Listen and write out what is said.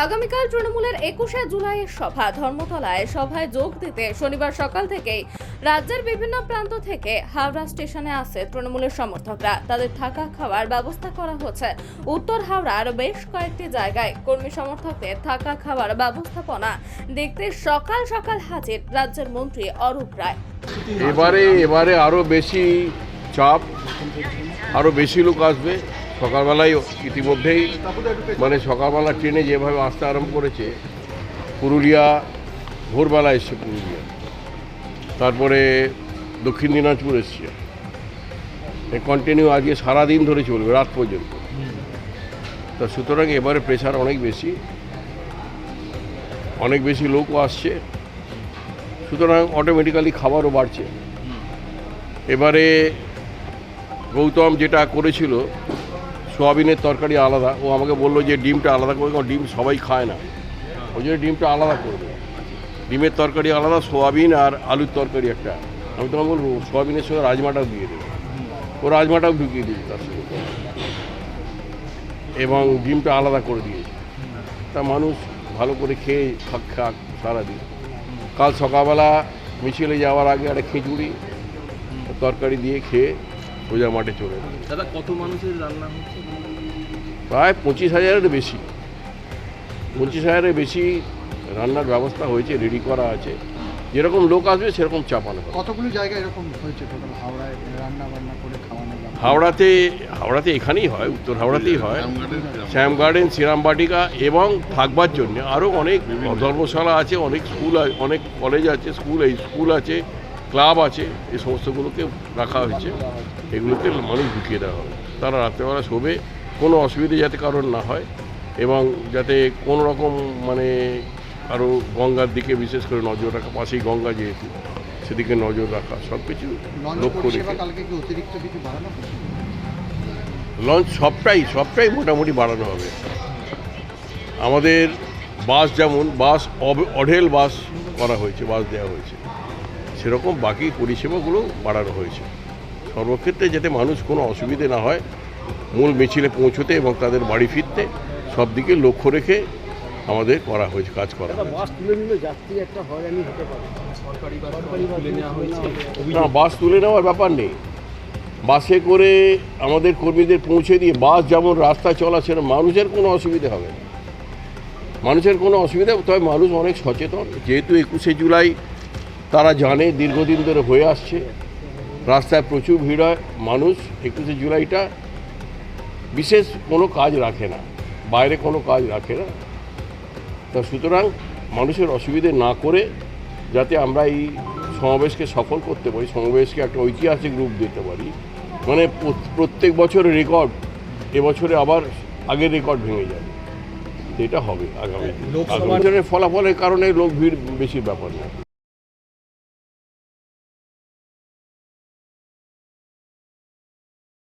আগামীকাল তৃণমূলের একুশে জুলাইয়ের সভা, ধর্মতলায় সভায় যোগ দিতে শনিবার সকাল থেকেই রাজ্যের বিভিন্ন প্রান্ত থেকে হাওড়া স্টেশনে আসে তৃণমূলের সমর্থকরা। তাদের থাকা খাওয়ার ব্যবস্থা করা হচ্ছে। উত্তর হাওড়ার বেশ কয়েকটি জায়গায় কর্মী সমর্থকদের থাকা খাওয়ার ব্যবস্থাপনা দেখতে সকাল সকাল হাজির রাজ্যের মন্ত্রী অরূপ রায়। এবারে এবারে আরও বেশি চাপ আরও বেশি লোক আসবে। সকালবেলায় ইতিমধ্যেই মানে সকালবেলা ট্রেনে যেভাবে আসতে আরম্ভ করেছে, পুরুলিয়া ভোরবেলা এসছে পুরুলিয়া। তারপরে দক্ষিণ দিনাজপুর এসছে। কন্টিনিউ আজকে সারাদিন ধরে চলবে, রাত পর্যন্ত। তা সুতরাং এবারে প্রেশার অনেক বেশি। অনেক বেশি লোকও আসছে। সুতরাং অটোমেটিক্যালি খাবারও বাড়ছে। এবারে গৌতম যেটা করেছিল সোয়াবিনের তরকারি আলাদা। ও আমাকে বলল যে ডিমটা আলাদা করে কারণ ডিম সবাই খায় না। ওই জন্য ডিমটা আলাদা করবে। ডিমের তরকারি আলাদা, সোয়াবিন আর আলুর তরকারি একটা। আমি তোমাকে বলব, সোয়াবিনের সঙ্গে রাজমাটাও দিয়ে দেবে। ও রাজমাটাও ঢুকিয়ে দিয়েছে তার সঙ্গে। এবং ডিমটা আলাদা করে দিয়েছে। তা মানুষ ভালো করে খেয়ে খাক খাক সারাদিন। কাল সকালবেলা মিছিলে যাওয়ার আগে একটা খিচুড়ি, তরকারি দিয়ে খেয়ে সোজা মাঠে চলে দাদা কত মানুষের রান্না হচ্ছে? প্রায় পঁচিশ হাজারের বেশি। পঁচিশ হাজারের বেশি রান্নার ব্যবস্থা হয়েছে রেডি করা আছে। যেরকম লোক আসবে সেরকম চাপানো কতগুলো জায়গা এরকম হয়েছে টোটাল হাওড়ায় রান্না বান্না করে খাওয়ানো হাওড়াতে হাওড়াতে এখানেই হয় উত্তর হাওড়াতেই হয়। শ্যাম গার্ডেন শ্রীরাম বাটিকা এবং থাকবার জন্য আরও অনেক ধর্মশালা আছে অনেক স্কুল আছে অনেক কলেজ আছে স্কুল এই স্কুল আছে। ক্লাব আছে এই সমস্তগুলোকে রাখা হয়েছে। এগুলোতে মানুষ ঢুকিয়ে দেওয়া হবে। তারা রাত্রেবেলা শোবে কোনো অসুবিধে যাতে কারোর না হয় এবং যাতে কোনো রকম মানে আরও গঙ্গার দিকে বিশেষ করে নজর রাখা পাশেই গঙ্গা যেহেতু সেদিকে নজর রাখা সব কিছু লক্ষ্য রেখে? লঞ্চ সবটাই সবটাই মোটামুটি বাড়ানো হবে। আমাদের বাস যেমন বাস অঢেল বাস করা হয়েছে বাস দেওয়া হয়েছে। সেরকম বাকি পরিষেবাগুলো বাড়ানো হয়েছে। সর্বক্ষেত্রে যাতে মানুষ কোনো অসুবিধে না হয় মূল মিছিলে পৌঁছতে এবং তাদের বাড়ি ফিরতে সব দিকে লক্ষ্য রেখে আমাদের করা হয়েছে কাজ করা হয়েছে। বাস তুলে নিলে যাত্রী একটা হয়রানি হতে পারে। সরকারি বাস তুলে নেওয়া হয়েছে? না বাস তুলে নেওয়ার ব্যাপার নেই। বাসে করে আমাদের কর্মীদের পৌঁছে দিয়ে বাস যেমন রাস্তা চলা সেরকম মানুষের কোনো অসুবিধে হবে না। মানুষের কোনো অসুবিধা তবে মানুষ অনেক সচেতন। যেহেতু একুশে জুলাই তারা জানে দীর্ঘদিন ধরে হয়ে আসছে। রাস্তায় প্রচুর ভিড় হয় মানুষ একুশে জুলাইটা বিশেষ কোনো কাজ রাখে না বাইরে কোনো কাজ রাখে না। তা সুতরাং মানুষের অসুবিধে না করে যাতে আমরা এই সমাবেশকে সফল করতে পারি সমাবেশকে একটা ঐতিহাসিক রূপ দিতে পারি। মানে প্রত্যেক বছরের রেকর্ড এবছরে আবার আগের রেকর্ড ভেঙে যাবে এটা হবে আগামী। দিনের ফলাফলের কারণে লোক ভিড় বেশি ব্যাপার না